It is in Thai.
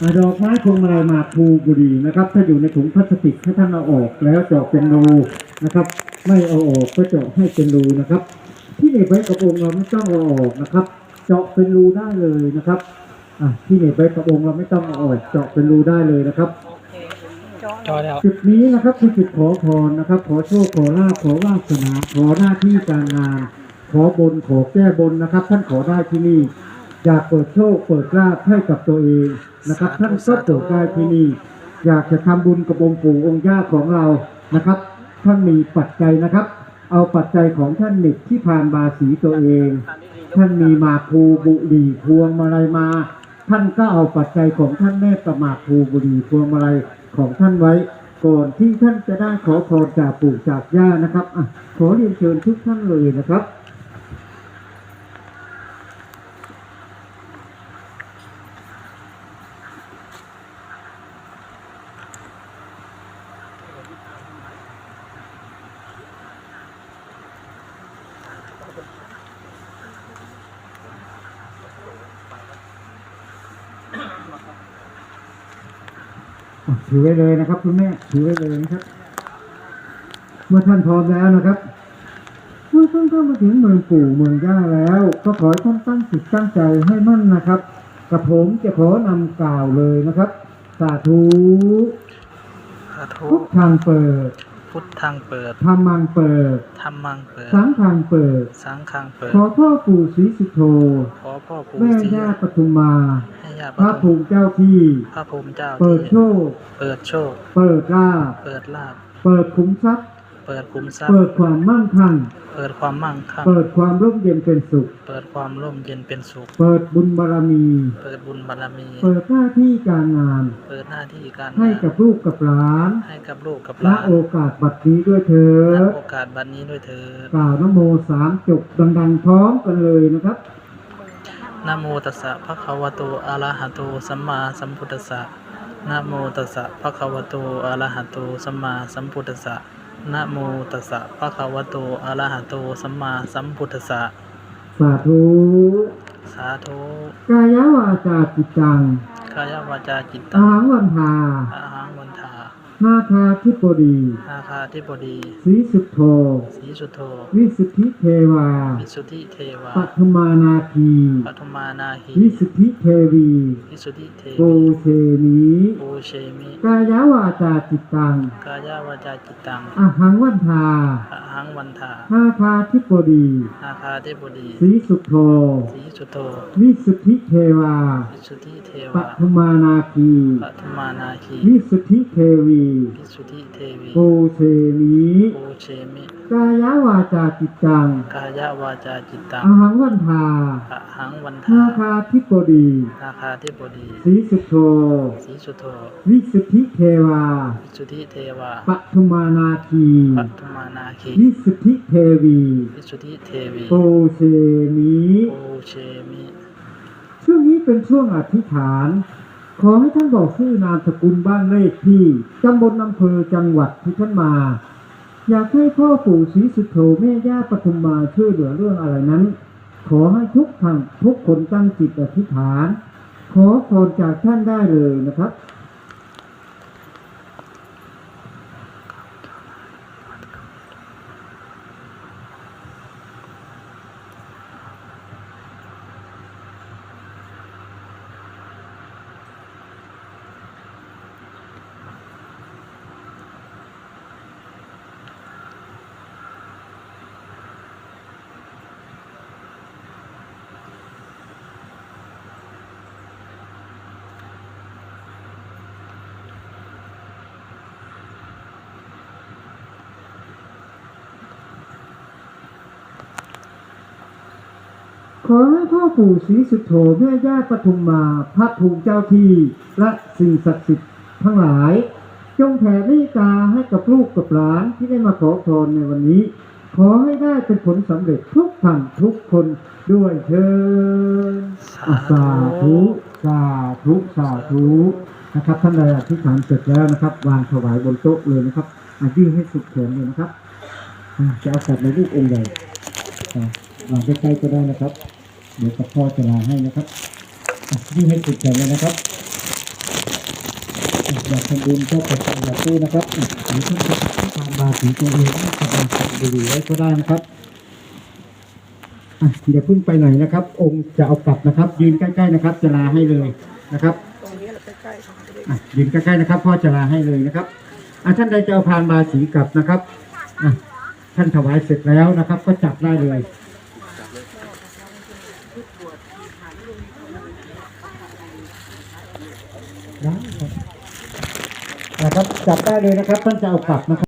อ่าดอกไม้พวงมาลัยหมากพลูบุหรี่นะครับ ถ้าอยู่ในถุงพลาสติกให้ท่านเอาออกแล้วเจาะเป็นรูนะครับ ไม่เอาออกก็เจาะให้เป็นรูนะครับ ที่เหน็บไว้กระโปรงเราไม่ต้องเอาออกนะครับ เจาะเป็นรูได้เลยนะครับอะที่เหน็บไว้กระโปรงเราไม่ต้องเอาออกเจาะเป็นรูได้เลยนะครับจอแล้วจุดนี้นะครับคือจุดขอพรนะครับ ขอโชคขอลาภขอวาสนาขอหน้าที่การงาน ขอบนขอแก้บนนะครับ ท่านขอได้ที่นี่อยากเปิดโชคเปิดลาภให้กับตัวเอง นะครับ ท่านก็เปิดได้ที่นี่อยากจะทำบุญกับองค์ปู่องค์ย่าของเรานะครับ ท่านมีปัจจัยนะครับ เอาปัจจัยของท่านหนิบที่ผ่านบาสีตัวเอง ท่านมีมาภูบุรีพวงมาลัยมา ท่านก็เอาปัจจัยของท่านแนบกับมาภูบุรีพวงมาลัยของท่านไว้ ก่อนที่ท่านจะได้ขอพรจากปู่จากย่านะครับอะขอเรียนเชิญทุกท่านเลยนะครับ ถือไว้เลยนะครับคุณแม่ถือไว้เลยนะครับ เมื่อท่านพร้อมแล้วนะครับเมื่อท่านเข้ามาถึงเมืองปู่เมืองย่าแล้ว ก็ขอให้ท่านตั้งจิตตั้งใจให้มั่นนะครับกับผมจะขอนำกล่าวเลยนะครับ สาธุสาธุพุทธังเปิด พุทธังเปิดธรรมังเปิดธรรมังเปิด สังฆังเปิด สังฆังเปิด ขอพ่อปู่ศรีสุโธ ขอพ่อปู่แม่ศรีย่าปทุมมาให้ญาติพระภูมิเจ้าที่ พระภูมิเจ้าเปิดโชคเปิดโชค เปิดลาภเปิดลาภเปิดขุมทรัพย์ เปิดคุมทรัพย์ เปิดความมั่งคั่ง เปิดความมั่งคั่ง เปิดความร่มเย็นเป็นสุข เปิดความร่มเย็นเป็นสุข เปิดบุญบารมี เปิดบุญบารมี เปิดหน้าที่การงาน เปิดหน้าที่การให้งานกับลูกกับหลาน ให้กับลูกกับหณลานโอกาสบัดนี้ด้วยเถิณดโอกาสบัดนี้ด้วยเถิดกล่าวนโมสามจบดังๆพร้อมกันเลยนะครับนะโมตัสสะภะคะวะโตอะระหะโตสัมมาสัมพุทธัสสะนะโมตัสสะภะคะวะโตอะระหะโตสัมมาสัมพุทธัสสะ นะโมตัสสะภะคะวะโต อะระหะโต สัมมาสัมพุทธัสสะ สาธุสาธุ กายวาจาจิตตังกายวาจาจิตอาตังหังวันทาอาหังวันทานาคาธิปดีนาคาธิบดี สีสุทโธ สีสุโธ วิสุทธิเทวา วิสุทธิเทวาปัทมานาคีปฐุมานาหีวิสุทธิเทวีวิสุทธิเทโกวีเชนีโอเชมิกายวาจาจิตตัง กายาวาจาจิตตังอาหังวันทาอาหังวันทานาคาธิปดีนาคาธิบดีสีสุทโธสีสุโธ วิสุทธิเทวา วิสุทธิเทปัวาทมานาคีปฐุมานาคีวิสุทธิเทวีวิสุทธิเทวีโกเชนีโอเชมิกายวาจาจิตตัง กายาวาจาจิตตังอาหังวันทาอาหังวันนาทาคาธิปดีนาคาธิบดีสีสุทโธสีสุโธ วิสุทธิเทวาวิสุทธิเทวาปัทมานาคีปัทุมานาคีวิสุทธิเทวีวิสุทธิเทวีโกเชนีโอเชมิช่วงนี้เป็นช่วงอธิษฐาน ขอให้ท่านบอกชื่อนามสกุลบ้านเลขที่ตำบลอำเภอจังหวัดที่ท่านมา อยากให้พ่อปู่ศรีสุโธแม่ย่าปฐุมมาช่วยเหลือเรื่องอะไรนั้น ขอให้ทุกท่านทุกคนตั้งจิตอธิษฐาน ขอพรจากท่านได้เลยนะครับ ขอให้พ่อปู่ศรีสุโธแม่ย่าปทุมมาพระภูมิเจ้าที่และสิ่งศักดิ์สิทธิ์ทั้งหลาย จงแผ่เมตตาให้กับลูกกับหลานที่ได้มาขอพรในวันนี้ ขอให้ได้เป็นผลสำเร็จทุกท่านทุกคนด้วยเถิดอะสาธุสาธุสาธุนะครับท่านใดอธิษฐานเสร็จแล้วนะครับ วางถวายบนโต๊ะเลยนะครับอะยื่นให้สุดแขนเลยนะครับอะจะเอากลับในรูปองค์ใหญ่อะวางใกล้ๆก็ได้นะครับ เดี๋ยวกับพ่อจะลาให้นะครับอะยื่นให้สุดแขนเลยนะครับากทำบุญก็กดไปอยากซื้อนะครับอะหรือท่านจะทานบาสีตัวเองก็ทำบุญไว้ก็ได้นะครับอะเดี๋ยวเพิ่งไปไหนนะครับ องค์จะเอากลับนะครับ ยืนใกล้ๆนะครับ จะลาให้เลยนะครับตรงนี้แหละใกล้ๆค่ะจะได้อะยืนใกล้ๆนะครับพ่อจะลาให้เลยนะครับอะท่านใดจะเอาพานบาสีกลับนะครับอะท่านถวายเสร็จแล้วนะครับ ก็จับได้เลยได้ครับ นะครับจับได้เลยนะครับท่านจะเอากลับนะครับ